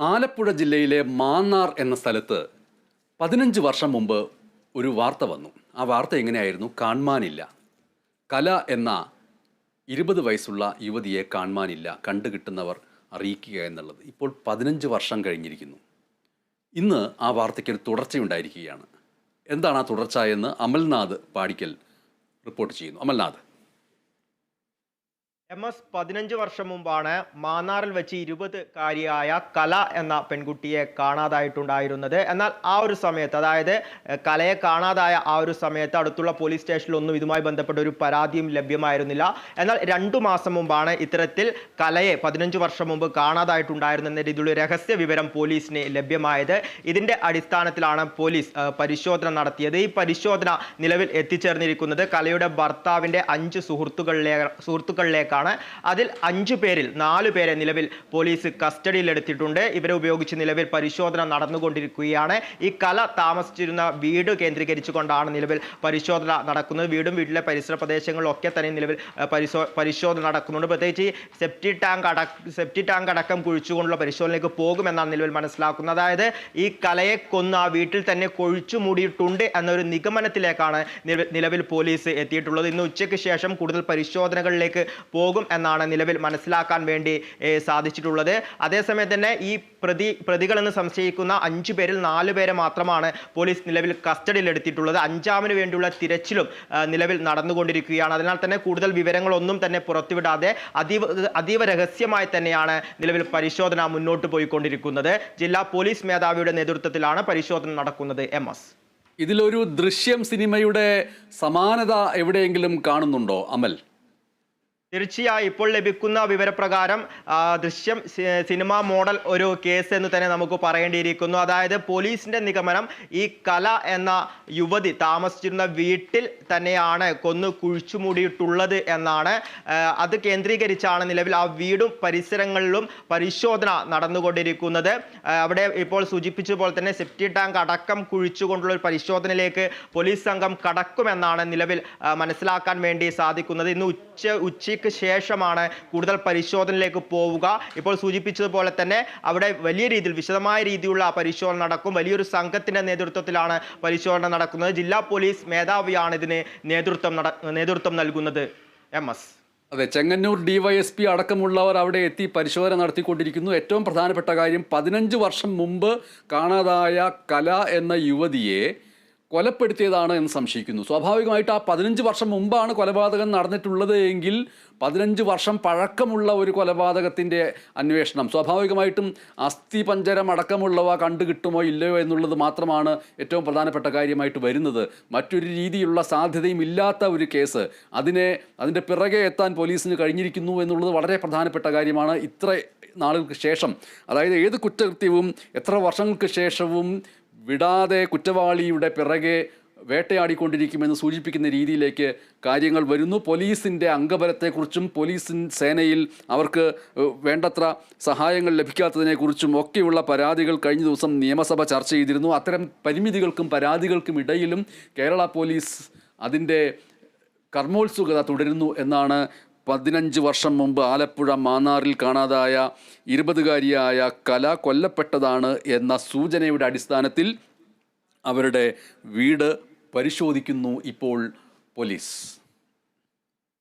ആലപ്പുഴ ജില്ലയിലെ മാന്നാർ എന്ന സ്ഥലത്ത് പതിനഞ്ച് വർഷം മുമ്പ് ഒരു വാർത്ത വന്നു. ആ വാർത്ത എങ്ങനെയായിരുന്നു? കാൺമാനില്ല കല എന്ന ഇരുപത് വയസ്സുള്ള യുവതിയെ കാൺമാനില്ല കണ്ടു കിട്ടുന്നവർ അറിയിക്കുക എന്നുള്ളത്. ഇപ്പോൾ പതിനഞ്ച് വർഷം കഴിഞ്ഞിരിക്കുന്നു. ഇന്ന് ആ വാർത്തയ്ക്കൊരു തുടർച്ചയുണ്ടായിരിക്കുകയാണ്. എന്താണ് ആ തുടർച്ച എന്ന് അമൽനാഥ് പാടിക്കൽ റിപ്പോർട്ട് ചെയ്യുന്നു. അമൽനാഥ്. എം എസ് പതിനഞ്ച് വർഷം മുമ്പാണ് മാന്നാറിൽ വെച്ച് ഇരുപത് കാരിയായ കല എന്ന പെൺകുട്ടിയെ കാണാതായിട്ടുണ്ടായിരുന്നത്. എന്നാൽ ആ ഒരു സമയത്ത് അതായത് കലയെ കാണാതായ ആ ഒരു സമയത്ത് അടുത്തുള്ള പോലീസ് സ്റ്റേഷനിലൊന്നും ഇതുമായി ബന്ധപ്പെട്ട ഒരു പരാതിയും ലഭ്യമായിരുന്നില്ല. എന്നാൽ രണ്ടു മാസം മുമ്പാണ് ഇത്തരത്തിൽ കലയെ പതിനഞ്ച് വർഷം മുമ്പ് കാണാതായിട്ടുണ്ടായിരുന്നെന്ന രീതിയിലുള്ള രഹസ്യ വിവരം പോലീസിന് ലഭ്യമായത്. ഇതിന്റെ അടിസ്ഥാനത്തിലാണ് പോലീസ് പരിശോധന നടത്തിയത്. ഈ പരിശോധന നിലവിൽ എത്തിച്ചേർന്നിരിക്കുന്നത് കലയുടെ ഭർത്താവിന്റെ അഞ്ച് സുഹൃത്തുക്കളിലേ സുഹൃത്തുക്കളിലേക്കാണ്. അതിൽ അഞ്ചു പേരിൽ നാലു പേരെ നിലവിൽ പോലീസ് കസ്റ്റഡിയിലെടുത്തിട്ടുണ്ട്. ഇവരെ ഉപയോഗിച്ച് നിലവിൽ പരിശോധന നടന്നുകൊണ്ടിരിക്കുകയാണ്. ഈ കല താമസിച്ചിരുന്ന വീട് കേന്ദ്രീകരിച്ചുകൊണ്ടാണ് നിലവിൽ പരിശോധന നടക്കുന്നത്. വീടും വീട്ടിലെ പരിസര പ്രദേശങ്ങളിലൊക്കെ തന്നെ നിലവിൽ പരിശോധന നടക്കുന്നുണ്ട്. പ്രത്യേകിച്ച് സെപ്റ്റി ടാങ്ക് അടക്കം സെപ്റ്റി ടാങ്ക് അടക്കം കുഴിച്ചുകൊണ്ടുള്ള പരിശോധനയിലേക്ക് പോകുമെന്നാണ് നിലവിൽ മനസ്സിലാക്കുന്നത്. അതായത് ഈ കലയെ കൊന്ന് ആ വീട്ടിൽ തന്നെ കൊഴിച്ചു മൂടിയിട്ടുണ്ട് എന്നൊരു നിഗമനത്തിലേക്കാണ് നിലവിൽ പോലീസ് എത്തിയിട്ടുള്ളത്. ഇന്ന് ഉച്ചയ്ക്ക് ശേഷം കൂടുതൽ പരിശോധനകളിലേക്ക് പോകും എന്നാണ് നിലവിൽ മനസ്സിലാക്കാൻ വേണ്ടി സാധിച്ചിട്ടുള്ളത്. അതേസമയം തന്നെ ഈ പ്രതി പ്രതികളെന്ന് സംശയിക്കുന്ന അഞ്ചു പേരിൽ നാല് പേരെ മാത്രമാണ് പോലീസ് നിലവിൽ കസ്റ്റഡിയിലെടുത്തിട്ടുള്ളത്. അഞ്ചാമിന് വേണ്ടിയുള്ള തിരച്ചിലും നിലവിൽ നടന്നുകൊണ്ടിരിക്കുകയാണ്. അതിനാൽ തന്നെ കൂടുതൽ വിവരങ്ങളൊന്നും തന്നെ പുറത്തുവിടാതെ അതീവ അതീവ രഹസ്യമായി തന്നെയാണ് നിലവിൽ പരിശോധന മുന്നോട്ട് പോയിക്കൊണ്ടിരിക്കുന്നത്. ജില്ലാ പോലീസ് മേധാവിയുടെ നേതൃത്വത്തിലാണ് പരിശോധന നടക്കുന്നത് എം എസ്. ഇതിലൊരു ദൃശ്യം സിനിമയുടെ സമാനത എവിടെയെങ്കിലും കാണുന്നുണ്ടോ അമൽ? തീർച്ചയായും ഇപ്പോൾ ലഭിക്കുന്ന വിവരപ്രകാരം ദൃശ്യം സിനിമ മോഡൽ ഒരു കേസ് എന്ന് തന്നെ നമുക്ക് പറയേണ്ടിയിരിക്കുന്നു. അതായത് പോലീസിന്റെ നിഗമനം ഈ കല എന്ന യുവതി താമസിച്ചിരുന്ന വീട്ടിൽ തന്നെയാണ് കൊന്നു കുഴിച്ചു മൂടിയിട്ടുള്ളത് എന്നാണ് അത് കേന്ദ്രീകരിച്ചാണ് നിലവിൽ ആ വീടും പരിസരങ്ങളിലും പരിശോധന നടന്നുകൊണ്ടിരിക്കുന്നത്. അവിടെ ഇപ്പോൾ സൂചിപ്പിച്ച പോലെ തന്നെ സെപ്റ്റി ടാങ്ക് അടക്കം കുഴിച്ചുകൊണ്ടുള്ള ഒരു പരിശോധനയിലേക്ക് പോലീസ് സംഘം കടക്കുമെന്നാണ് നിലവിൽ മനസ്സിലാക്കാൻ വേണ്ടി സാധിക്കുന്നത്. ഇന്ന് ഉച്ച ഉച്ചയ്ക്ക് ശേഷമാണ് കൂടുതൽ പരിശോധനയിലേക്ക് പോവുക. ഇപ്പോൾ സൂചിപ്പിച്ചതുപോലെ തന്നെ അവിടെ വലിയ രീതിയിൽ വിശദമായ രീതിയിലുള്ള പരിശോധന നടക്കും. വലിയൊരു സംഘത്തിന്റെ നേതൃത്വത്തിലാണ് പരിശോധന നടക്കുന്നത്. ജില്ലാ പോലീസ് മേധാവിയാണ് ഇതിന് നേതൃത്വം നേതൃത്വം നൽകുന്നത്. M S. അതെ ചെങ്ങന്നൂർ ഡിവൈഎസ്പി അടക്കമുള്ളവർ അവിടെ എത്തി പരിശോധന നടത്തിക്കൊണ്ടിരിക്കുന്നു. ഏറ്റവും പ്രധാനപ്പെട്ട കാര്യം പതിനഞ്ച് വർഷം മുമ്പ് കാണാതായ കല എന്ന യുവതിയെ കൊലപ്പെടുത്തിയതാണ് എന്ന് സംശയിക്കുന്നു. സ്വാഭാവികമായിട്ട് ആ പതിനഞ്ച് വർഷം മുമ്പാണ് കൊലപാതകം നടന്നിട്ടുള്ളത് എങ്കിൽ പതിനഞ്ച് വർഷം പഴക്കമുള്ള ഒരു കൊലപാതകത്തിന്റെ അന്വേഷണം സ്വാഭാവികമായിട്ടും അസ്ഥി പഞ്ചരം അടക്കമുള്ളവ കണ്ടു കിട്ടുമോ ഇല്ലയോ എന്നുള്ളത് മാത്രമാണ് ഏറ്റവും പ്രധാനപ്പെട്ട കാര്യമായിട്ട് വരുന്നത്. മറ്റൊരു രീതിയിലുള്ള സാധ്യതയും ഇല്ലാത്ത ഒരു കേസ് അതിനെ അതിന്റെ പിറകെ എത്താൻ പോലീസിന് കഴിഞ്ഞിരിക്കുന്നു എന്നുള്ളത് വളരെ പ്രധാനപ്പെട്ട കാര്യമാണ്. ഇത്ര നാളുകൾക്ക് ശേഷം അതായത് ഏത് കുറ്റകൃത്യവും എത്ര വർഷങ്ങൾക്ക് ശേഷവും വിടാതെ കുറ്റവാളിയുടെ പിറകെ വേട്ടയാടിക്കൊണ്ടിരിക്കുമെന്ന് സൂചിപ്പിക്കുന്ന രീതിയിലേക്ക് കാര്യങ്ങൾ വരുന്നു. പോലീസിന്റെ അംഗബലത്തെക്കുറിച്ചും പോലീസ് സേനയിൽ അവർക്ക് വേണ്ടത്ര സഹായങ്ങൾ ലഭിക്കാത്തതിനെക്കുറിച്ചും ഒക്കെയുള്ള പരാതികൾ കഴിഞ്ഞ ദിവസം നിയമസഭ ചർച്ച ചെയ്തിരുന്നു. അത്തരം പരിമിതികൾക്കും പരാതികൾക്കും ഇടയിലും കേരള പോലീസ് അതിന്റെ കർമ്മോത്സുകത തുടരുന്നു എന്നാണ് പതിനഞ്ച് വർഷം മുമ്പ് ആലപ്പുഴ മാന്നാറിൽ കാണാതായ ഇരുപതുകാരിയായ കല കൊല്ലപ്പെട്ടതാണ് എന്ന സൂചനയുടെ അടിസ്ഥാനത്തിൽ അവരുടെ വീട് പരിശോധിക്കുന്നു ഇപ്പോൾ പോലീസ്.